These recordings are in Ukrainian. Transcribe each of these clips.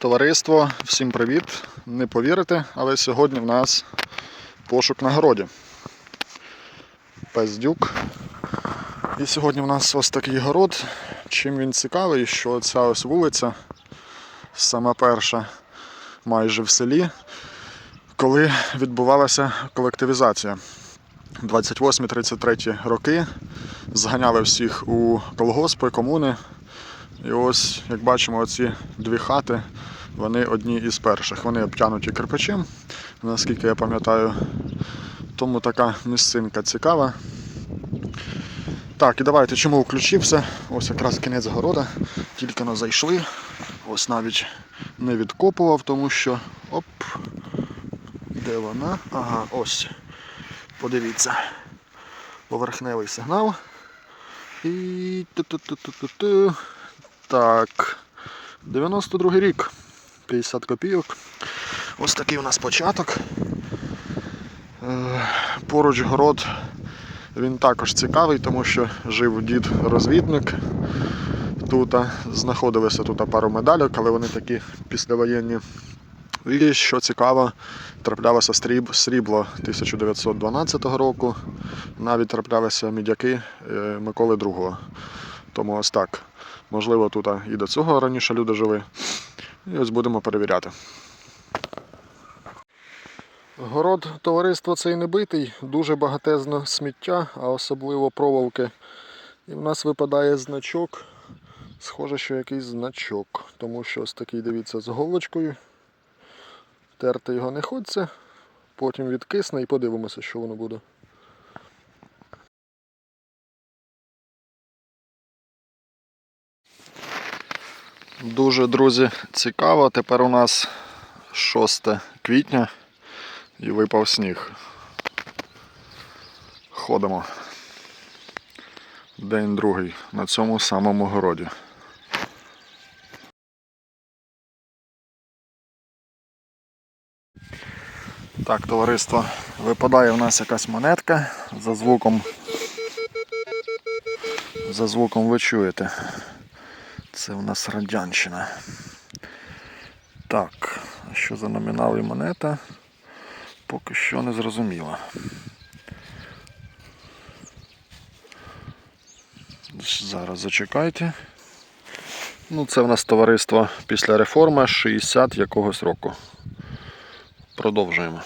Товариство, всім привіт! Не повірите, але сьогодні в нас пошук на городі. Пездюк. І сьогодні в нас ось такий город. Чим він цікавий, що ця ось вулиця, сама перша, майже в селі, коли відбувалася колективізація. 28-33 роки зганяли всіх у колгоспи, комуни. І ось, як бачимо, оці дві хати, вони одні із перших. Вони обтянуті кирпичем, наскільки я пам'ятаю. Тому така місцинка цікава. Так, і давайте чому включився. Ось якраз кінець города. Тільки но зайшли. Ось навіть не відкопував, тому що. Оп. Де вона? Ага, ось. Подивіться. Поверхневий сигнал. І ту-ту-ту-ту-ту. Так. 92 рік. 50 копійок. Ось такий у нас початок. Е, Поруч город він також цікавий, тому що жив дід розвідник. Тут знаходилися тут пару медалек, але вони такі післявоєнні. І що цікаво, траплялося сріб, срібло 1912 року, навіть траплялися мідяки е, Миколи II. Тому ось так. Можливо, тут і до цього раніше люди жили. І ось будемо перевіряти. Город товариства цей не битий, дуже багатезно сміття, а особливо проволоки. І в нас випадає значок. Схоже, що якийсь значок. Тому що ось такий, дивіться, з голочкою. Терти його не хочеться, потім відкисне і подивимося, що воно буде. Дуже, друзі, цікаво. Тепер у нас 6 квітня і випав сніг. Ходимо. День другий на цьому самому городі. Так, товариство, випадає в нас якась монетка за звуком. За звуком ви чуєте. Це в нас радянщина. Так, а що за номінал і монета? Поки що не зрозуміло. Зараз зачекайте. Ну, це в нас товариство після реформи 60 якогось року. Продовжуємо.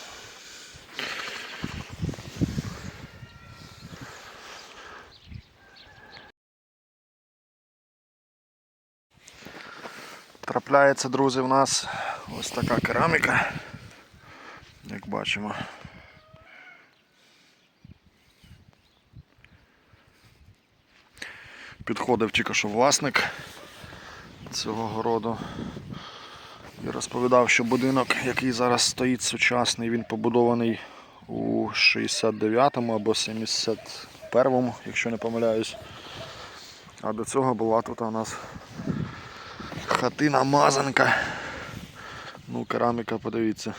Трапляється, друзі, в нас ось така кераміка, як бачимо. Підходив тільки що власник цього городу і розповідав, що будинок, який зараз стоїть сучасний, він побудований у 69-му або 71-му, якщо не помиляюсь. А до цього була тут у нас хатина мазанка. Ну, кераміка, подивіться.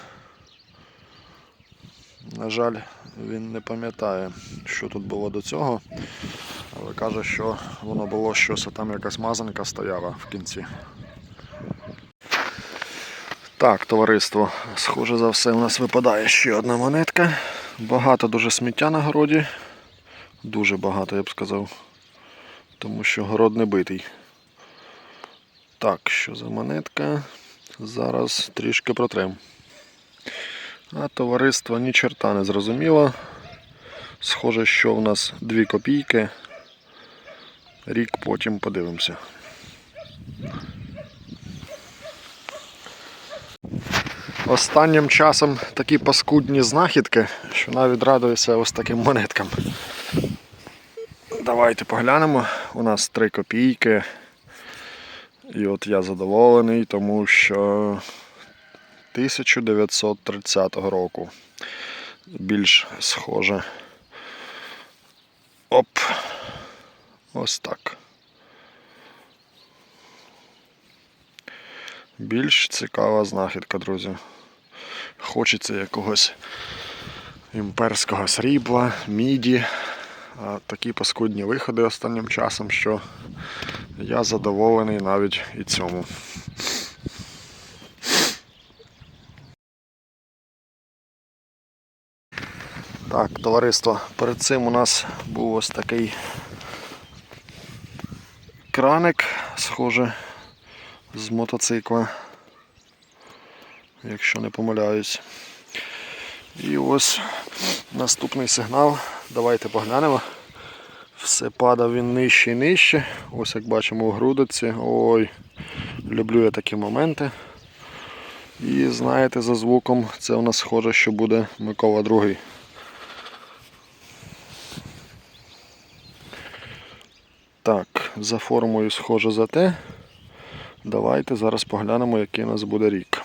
На жаль, він не пам'ятає, що тут було до цього, але каже, що воно було щось, а там якась мазанка стояла в кінці. Так, товариство, схоже за все, у нас випадає ще одна монетка. Багато дуже сміття на городі. Дуже багато, я б сказав. Тому що город не битий. Так, що за монетка? Зараз трішки протрем. А товариство ні черта не зрозуміло. Схоже, що в нас 2 копійки. Рік потім подивимося. Останнім часом такі паскудні знахідки, що навіть радуюся ось таким монеткам. Давайте поглянемо. У нас 3 копійки. І от я задоволений, тому що 1930 року. Більш схоже. Оп. Ось так. Більш цікава знахідка, друзі. Хочеться якогось імперського срібла, міді. А такі паскудні виходи останнім часом, що я задоволений навіть і цьому. Так, товариство, перед цим у нас був ось такий краник, схоже, з мотоцикла, якщо не помиляюсь. І ось наступний сигнал. Давайте поглянемо. Все падав він нижче і нижче. Ось як бачимо у грудиці. Ой, люблю я такі моменти. І знаєте, за звуком це у нас схоже, що буде Микола другий. Так, за формою схоже за те. Давайте зараз поглянемо, який у нас буде рік.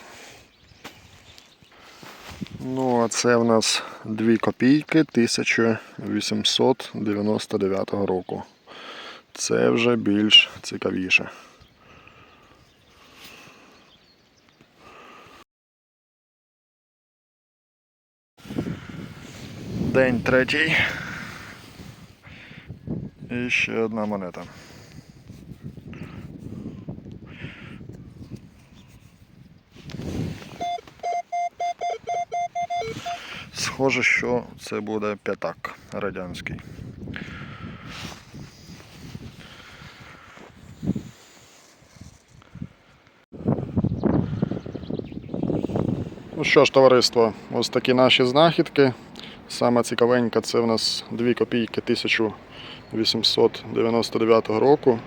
Ну, а це в нас 2 копійки 1899 року. Це вже більш цікавіше. День третій. І ще одна монета. Схоже, що це буде п'ятак радянський. Ну що ж, товариство, ось такі наші знахідки. Саме цікавенька це в нас 2 копійки 1899 року.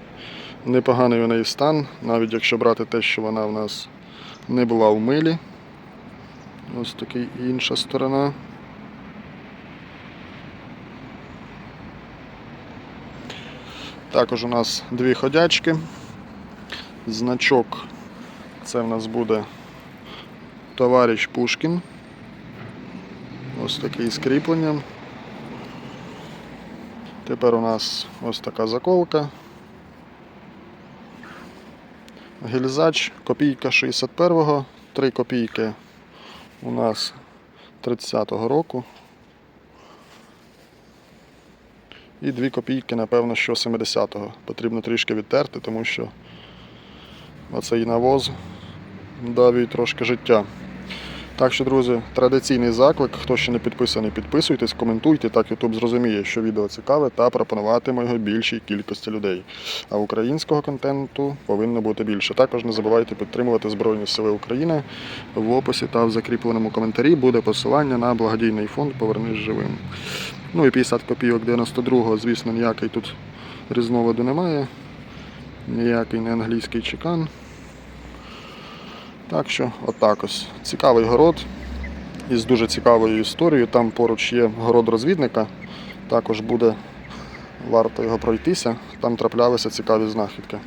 Непоганий у неї стан, навіть якщо брати те, що вона в нас не була в милі. Ось така інша сторона. Також у нас дві ходячки. Значок це в нас буде товариш Пушкін. Ось такий з кріпленням. Тепер у нас ось така заколка. Гільзач, копійка 61-го, 3 копійки у нас 30-го року. І 2 копійки, напевно, що 70-го. Потрібно трішки відтерти, тому що оцей навоз дав їй трошки життя. Так що, друзі, традиційний заклик. Хто ще не підписаний, підписуйтесь, коментуйте, так YouTube зрозуміє, що відео цікаве, та пропонуватиме його більшій кількості людей. А українського контенту повинно бути більше. Також не забувайте підтримувати Збройні Сили України. В описі та в закріпленому коментарі буде посилання на благодійний фонд Повернись живим. Ну і 50 копійок 92-го, звісно, ніякий тут різновиду немає. Ніякий не англійський чекан. Так що, отак ось. Цікавий город із дуже цікавою історією. Там поруч є город розвідника. Також буде варто його пройтися. Там траплялися цікаві знахідки.